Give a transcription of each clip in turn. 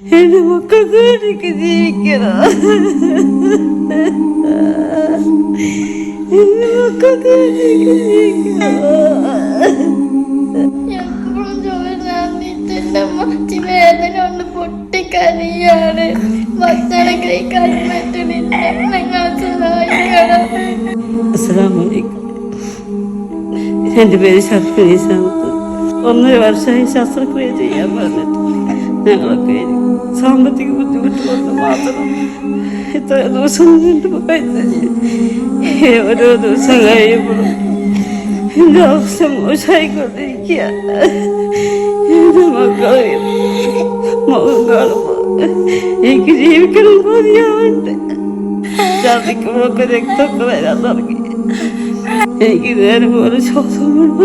എന്റെ മക്കൾക്ക് എനിക്ക് ജീവിക്കണം? എന്റെ മക്കൾക്ക് എനിക്ക് വേദന കൊണ്ട് പൊട്ടിക്കരിയാണ്. ഭക്ഷണം കഴിക്കാൻ സഹായിക്കണം. എന്റെ പേര് ഷർഫിനി സാമത്ത് ഒന്നര വർഷമായി ശസ്ത്രക്രിയ ചെയ്യാൻ പറഞ്ഞിട്ട് ഞങ്ങളൊക്കെ സാമ്പത്തിക ബുദ്ധിമുട്ട് കൊണ്ട് മാത്രം ഇത്ര ദിവസം ഓരോ ദിവസം കഴിയുമ്പോഴും എന്റെ അവസ്ഥ മോശമായിക്കൊണ്ടിരിക്കുക എന്റെ മക്കളെ മുഖം കാണുമ്പോൾ എനിക്ക് ജീവിക്കണം പോലെയാവുണ്ട് ഛർദിക്കുമ്പോഴൊക്കെ രക്തമൊക്കെ വരാൻ തുടങ്ങി. എനിക്ക് നേരെ പോലെ ശ്വാസം കൊണ്ട്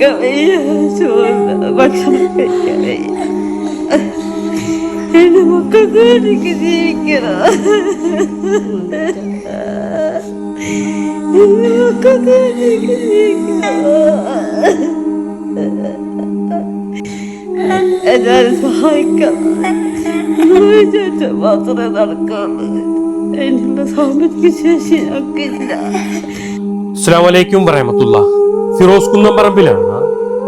വയ്യ കുടിക്കാൻ വയ്യ ചോറ് ഭക്ഷണം കഴിക്കാൻ വയ്യ എന്റെ മക്കൾക്ക് എനിക്ക് ജീവിക്കണം എന്റെ മക്കൾക്ക് എനിക്ക് ജീവിക്കണം എല്ലാരും സഹായിക്കാം വിചാരിച്ചാൽ മാത്രമേ നടക്കാറുള്ളൂ അതിനുള്ള സാമ്പത്തിക ശേഷി ഞങ്ങൾക്കില്ല അസ്സാം വലൈക്കും വറഹമത്തുള്ള ഫിറോസ് കുന്നംപറമ്പിലാണ്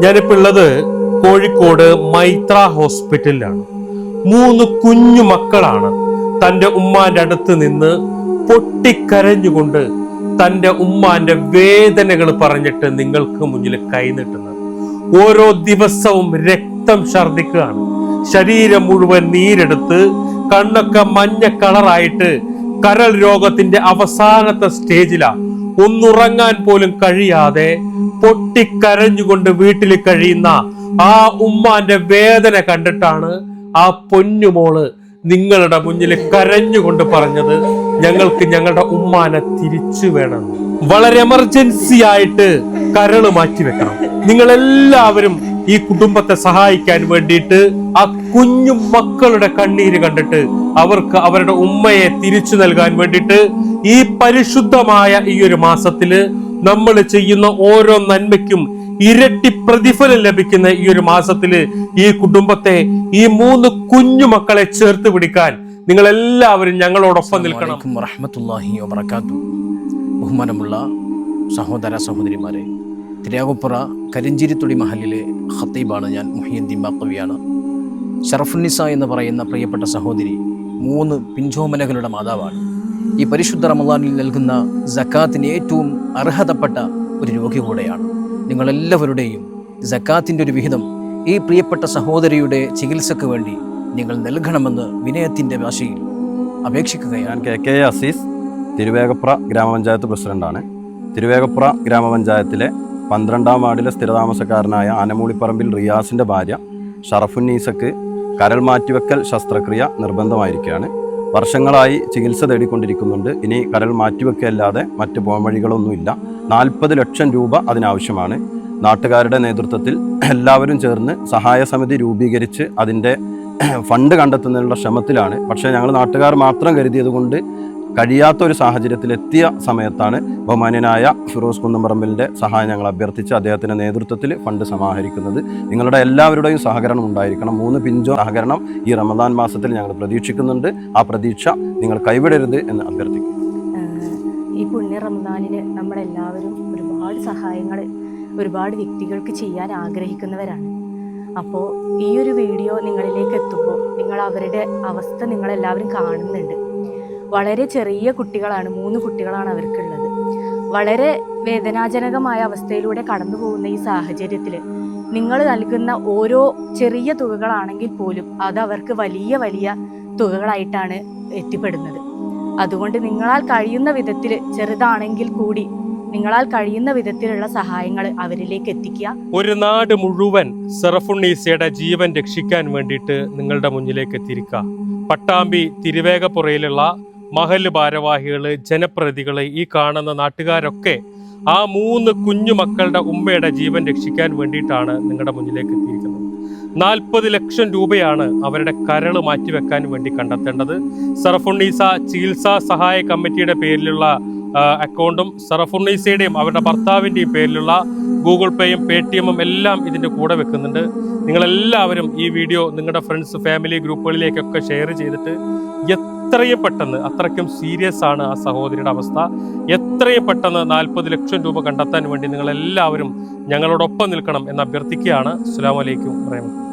ഞാനിപ്പോൾ ഉള്ളത് കോഴിക്കോട് മൈത്ര ഹോസ്പിറ്റലിലാണ്. മൂന്ന് കുഞ്ഞു മക്കളാണ്. തന്റെ ഉമ്മാന്റെ അടുത്ത് നിന്ന് പൊട്ടിക്കരഞ്ഞുകൊണ്ട് തന്റെ ഉമ്മാന്റെ വേദനകൾ പറഞ്ഞിട്ട് നിങ്ങൾക്ക് മുന്നിൽ കൈനീട്ടുന്നത് ഓരോ ദിവസവും രക്തം ഛർദിക്കുകയാണ് ശരീരം മുഴുവൻ നീരെടുത്ത് കണ്ണൊക്കെ മഞ്ഞ കളറായിട്ട് കരൾ രോഗത്തിന്റെ അവസാനത്തെ സ്റ്റേജിലാ. ഒന്നുറങ്ങാൻ പോലും കഴിയാതെ പൊട്ടിക്കരഞ്ഞുകൊണ്ട് വീട്ടിൽ കഴിയുന്ന ആ ഉമ്മാന്റെ വേദന കണ്ടിട്ടാണ് ആ പൊന്നുമോൾ നിങ്ങളുടെ മുന്നിൽ കരഞ്ഞുകൊണ്ട് പറഞ്ഞത് ഞങ്ങൾക്ക് ഞങ്ങളുടെ ഉമ്മാനെ തിരിച്ചു വേണം. വളരെ എമർജൻസി ആയിട്ട് കരൾ മാറ്റി വെക്കണം. നിങ്ങൾ എല്ലാവരും ഈ കുടുംബത്തെ സഹായിക്കാൻ വേണ്ടിയിട്ട് ആ കുഞ്ഞു മക്കളുടെ കണ്ണീര് കണ്ടിട്ട് അവർക്ക് അവരുടെ ഉമ്മയെ തിരിച്ചു നൽകാൻ വേണ്ടിയിട്ട് ഈ പരിശുദ്ധമായ ഈ ഒരു മാസത്തിൽ നമ്മൾ ചെയ്യുന്ന ഓരോ നന്മയ്ക്കും ഇരട്ടി പ്രതിഫലം ലഭിക്കുന്ന ഈ ഒരു മാസത്തിൽ ഈ കുടുംബത്തെ ഈ മൂന്ന് കുഞ്ഞു മക്കളെ ചേർത്ത് പിടിക്കാൻ നിങ്ങൾ എല്ലാവരും ഞങ്ങളോടൊപ്പം നിൽക്കണം. വബർക്കാത്തു ബഹുമാനമുള്ള സഹോദര സഹോദരിമാരെ തിരാകുപ്പുറ കരിഞ്ചിരിത്തുടി മഹലിലെ ഖത്തീബാണ് ഞാൻ മുഹിയുദ്ദീൻ ബാക്കവിയാണ് ഷറഫുന്നിസ എന്ന് പറയുന്ന പ്രിയപ്പെട്ട സഹോദരി മൂന്ന് പിഞ്ചോമനകളുടെ മാതാവാണ്. ഈ പരിശുദ്ധ റമദാനിൽ നൽകുന്ന ജക്കാത്തിന് ഏറ്റവും അർഹതപ്പെട്ട ഒരു രോഗി കൂടെയാണ്. നിങ്ങളെല്ലാവരുടെയും ജക്കാത്തിന്റെ ഒരു വിഹിതം ഈ പ്രിയപ്പെട്ട സഹോദരിയുടെ ചികിത്സക്ക് വേണ്ടി നിങ്ങൾ നൽകണമെന്ന് വിനയത്തിന്റെ ഭാഷയിൽ അപേക്ഷിക്കുകയാണ്. ഞാൻ കെ കെ അസീസ് തിരുവേഗപ്ര ഗ്രാമപഞ്ചായത്ത് പ്രസിഡന്റാണ്. തിരുവേഗപ്ര ഗ്രാമപഞ്ചായത്തിലെ പന്ത്രണ്ടാം വാർഡിലെ സ്ഥിരതാമസക്കാരനായ ആനമൂളിപ്പറമ്പിൽ റിയാസിന്റെ ഭാര്യ ഷറഫുന്നീസക്ക് കരൾ മാറ്റിവെക്കൽ ശസ്ത്രക്രിയ നിർബന്ധമായിരിക്കുകയാണ്. വർഷങ്ങളായി ചികിത്സ തേടിക്കൊണ്ടിരിക്കുന്നുണ്ട്. ഇനി കരൾ മാറ്റിവെക്കല്ലാതെ മറ്റ് പോംവഴികളൊന്നുമില്ല. നാൽപ്പത് ലക്ഷം രൂപ അതിനാവശ്യമാണ്. നാട്ടുകാരുടെ നേതൃത്വത്തിൽ എല്ലാവരും ചേർന്ന് സഹായ സമിതി രൂപീകരിച്ച് അതിന്റെ ഫണ്ട് കണ്ടെത്തുന്നതിനുള്ള ശ്രമത്തിലാണ്. പക്ഷേ ഞങ്ങൾ നാട്ടുകാർ മാത്രം കരുതിയത് കൊണ്ട് കഴിയാത്ത ഒരു സാഹചര്യത്തിലെത്തിയ സമയത്താണ് ബഹുമാന്യനായ ഫിറോസ് കുന്നമ്പറമ്പലിന്റെ സഹായം ഞങ്ങൾ അഭ്യർത്ഥിച്ച് അദ്ദേഹത്തിന്റെ നേതൃത്വത്തിൽ ഫണ്ട് സമാഹരിക്കുന്നത്. നിങ്ങളുടെ എല്ലാവരുടെയും സഹകരണം ഉണ്ടായിരിക്കണം. മൂന്ന് പിഞ്ചോ സഹകരണം ഈ റമദാൻ മാസത്തിൽ ഞങ്ങൾ പ്രതീക്ഷിക്കുന്നുണ്ട്. ആ പ്രതീക്ഷ നിങ്ങൾ കൈവിടരുത് എന്ന് അഭ്യർത്ഥിക്കുന്നു. ഈ പുണ്യ റമദാനിൽ നമ്മളെല്ലാവരും ഒരുപാട് സഹായങ്ങൾ ഒരുപാട് വ്യക്തികൾക്ക് ചെയ്യാൻ ആഗ്രഹിക്കുന്നവരാണ്. അപ്പോൾ ഈ ഒരു വീഡിയോ നിങ്ങളിലേക്ക് എത്തുമ്പോൾ നിങ്ങൾ അവരുടെ അവസ്ഥ നിങ്ങളെല്ലാവരും കാണുന്നുണ്ട്. വളരെ ചെറിയ കുട്ടികളാണ് മൂന്ന് കുട്ടികളാണ് അവർക്കുള്ളത്. വളരെ വേദനാജനകമായ അവസ്ഥയിലൂടെ കടന്നു പോകുന്ന ഈ സാഹചര്യത്തിൽ നിങ്ങൾ നൽകുന്ന ഓരോ ചെറിയ തുകകളാണെങ്കിൽ പോലും അത് അവർക്ക് വലിയ വലിയ തുകകളായിട്ടാണ് എത്തിപ്പെടുന്നത്. അതുകൊണ്ട് നിങ്ങളാൽ കഴിയുന്ന വിധത്തിൽ ചെറുതാണെങ്കിൽ കൂടി നിങ്ങളാൽ കഴിയുന്ന വിധത്തിലുള്ള സഹായങ്ങൾ അവരിലേക്ക് എത്തിക്കുക. ഒരു നാട് മുഴുവൻ സെറഫുണ്ണീസയുടെ ജീവൻ രക്ഷിക്കാൻ വേണ്ടിയിട്ട് നിങ്ങളുടെ മുന്നിലേക്ക് എത്തിയിരിക്കുക. പട്ടാമ്പി തിരുവേഗപ്പുറയിലുള്ള മഹൽ ഭാരവാഹികൾ ജനപ്രതികൾ ഈ കാണുന്ന നാട്ടുകാരൊക്കെ ആ മൂന്ന് കുഞ്ഞു മക്കളുടെ ഉമ്മയുടെ ജീവൻ രക്ഷിക്കാൻ വേണ്ടിയിട്ടാണ് നിങ്ങളുടെ മുന്നിലേക്ക് എത്തിയിരിക്കുന്നത്. നാൽപ്പത് ലക്ഷം രൂപയാണ് അവരുടെ കരൾ മാറ്റിവെക്കാൻ വേണ്ടി കണ്ടെത്തേണ്ടത്. സറഫുണ്ണീസ ചികിത്സാ സഹായ കമ്മിറ്റിയുടെ പേരിലുള്ള അക്കൗണ്ടും സറഫുണ്ണീസയുടെയും അവരുടെ ഭർത്താവിന്റെയും പേരിലുള്ള ഗൂഗിൾ പേയും പേ ടി എമ്മും എല്ലാം ഇതിന്റെ കൂടെ വെക്കുന്നുണ്ട്. നിങ്ങളെല്ലാവരും ഈ വീഡിയോ നിങ്ങളുടെ ഫ്രണ്ട്സ് ഫാമിലി ഗ്രൂപ്പുകളിലേക്കൊക്കെ ഷെയർ ചെയ്തിട്ട് എത്രയും പെട്ടെന്ന് അത്രയ്ക്കും സീരിയസ് ആണ് ആ സഹോദരിയുടെ അവസ്ഥ. എത്രയും പെട്ടെന്ന് നാൽപ്പത് ലക്ഷം രൂപ കണ്ടെത്താൻ വേണ്ടി നിങ്ങളെല്ലാവരും ഞങ്ങളോടൊപ്പം നിൽക്കണം എന്ന് അഭ്യർത്ഥിക്കുകയാണ്. അസ്സാം വലൈക്കും പറയുന്നത്